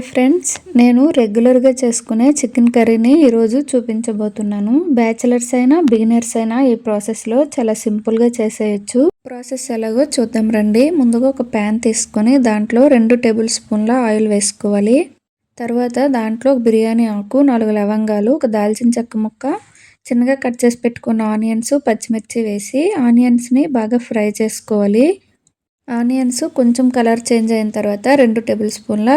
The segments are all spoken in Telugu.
హాయ్ ఫ్రెండ్స్ నేను రెగ్యులర్గా చేసుకునే చికెన్ కర్రీని ఈరోజు చూపించబోతున్నాను. బ్యాచిలర్స్ అయినా బిగినర్స్ అయినా ఈ ప్రాసెస్లో చాలా సింపుల్గా చేసేయచ్చు. ప్రాసెస్ ఎలాగో చూద్దాం రండి. ముందుగా ఒక ప్యాన్ తీసుకొని దాంట్లో రెండు టేబుల్ స్పూన్ల ఆయిల్ వేసుకోవాలి. తర్వాత దాంట్లో ఒక బిర్యానీ ఆకు నాలుగు లవంగాలు ఒక దాల్చిన చెక్క ముక్క చిన్నగా కట్ చేసి పెట్టుకున్న ఆనియన్స్ పచ్చిమిర్చి వేసి ఆనియన్స్ని బాగా ఫ్రై చేసుకోవాలి. ఆనియన్స్ కొంచెం కలర్ చేంజ్ అయిన తర్వాత రెండు టేబుల్ స్పూన్ల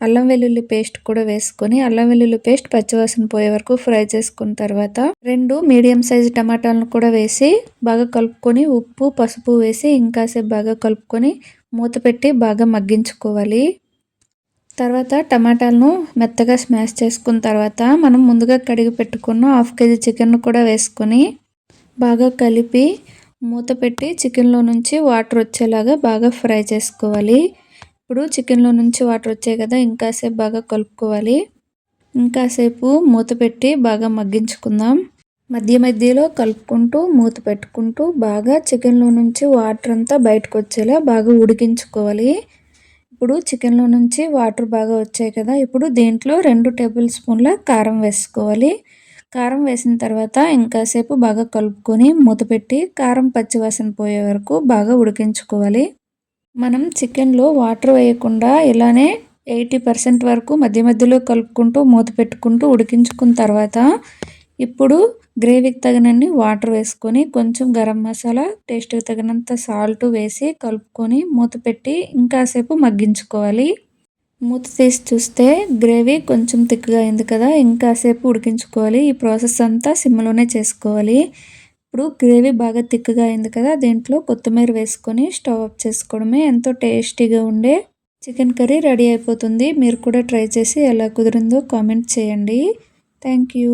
అల్లం వెల్లుల్లి పేస్ట్ కూడా వేసుకొని అల్లం వెల్లుల్లి పేస్ట్ పచ్చివాసన పోయే వరకు ఫ్రై చేసుకున్న తర్వాత రెండు మీడియం సైజు టమాటాలను కూడా వేసి బాగా కలుపుకొని ఉప్పు పసుపు వేసి ఇంకాసేపు బాగా కలుపుకొని మూత పెట్టి బాగా మగ్గించుకోవాలి. తర్వాత టమాటాలను మెత్తగా స్మాష్ చేసుకున్న తర్వాత మనం ముందుగా కడిగి పెట్టుకున్న హాఫ్ కేజీ చికెన్ కూడా వేసుకొని బాగా కలిపి మూత పెట్టి చికెన్లో నుంచి వాటర్ వచ్చేలాగా బాగా ఫ్రై చేసుకోవాలి. ఇప్పుడు చికెన్లో నుంచి వాటర్ వచ్చాయి కదా ఇంకాసేపు బాగా కలుపుకోవాలి. ఇంకాసేపు మూత పెట్టి బాగా మగ్గించుకుందాం. మధ్య మధ్యలో కలుపుకుంటూ మూత పెట్టుకుంటూ బాగా చికెన్లో నుంచి వాటర్ అంతా బయటకు వచ్చేలా బాగా ఉడికించుకోవాలి. ఇప్పుడు చికెన్లో నుంచి వాటర్ బాగా వచ్చాయి కదా ఇప్పుడు దీంట్లో రెండు టేబుల్ స్పూన్ల కారం వేసుకోవాలి. కారం వేసిన తర్వాత ఇంకాసేపు బాగా కలుపుకొని మూత పెట్టి కారం పచ్చివాసన పోయే వరకు బాగా ఉడికించుకోవాలి. మనం చికెన్లో వాటర్ వేయకుండా ఇలానే ఎయిటీ పర్సెంట్ వరకు మధ్య మధ్యలో కలుపుకుంటూ మూత పెట్టుకుంటూ ఉడికించుకున్న తర్వాత ఇప్పుడు గ్రేవీకి తగినన్ని వాటర్ వేసుకొని కొంచెం గరం మసాలా టేస్ట్కి తగినంత సాల్ట్ వేసి కలుపుకొని మూత పెట్టి ఇంకాసేపు మగ్గించుకోవాలి. మూత తీసి చూస్తే గ్రేవీ కొంచెం థిక్గా అయింది కదా ఇంకాసేపు ఉడికించుకోవాలి. ఈ ప్రాసెస్ అంతా సిమ్లోనే చేసుకోవాలి. ఇప్పుడు గ్రేవీ బాగా థిక్గా అయింది కదా దీంట్లో కొత్తిమీర వేసుకొని స్టవ్ ఆఫ్ చేసుకోవడమే. ఎంతో టేస్టీగా ఉండే చికెన్ కర్రీ రెడీ అయిపోతుంది. మీరు కూడా ట్రై చేసి ఎలా కుదిరిందో కామెంట్ చేయండి. Thank you.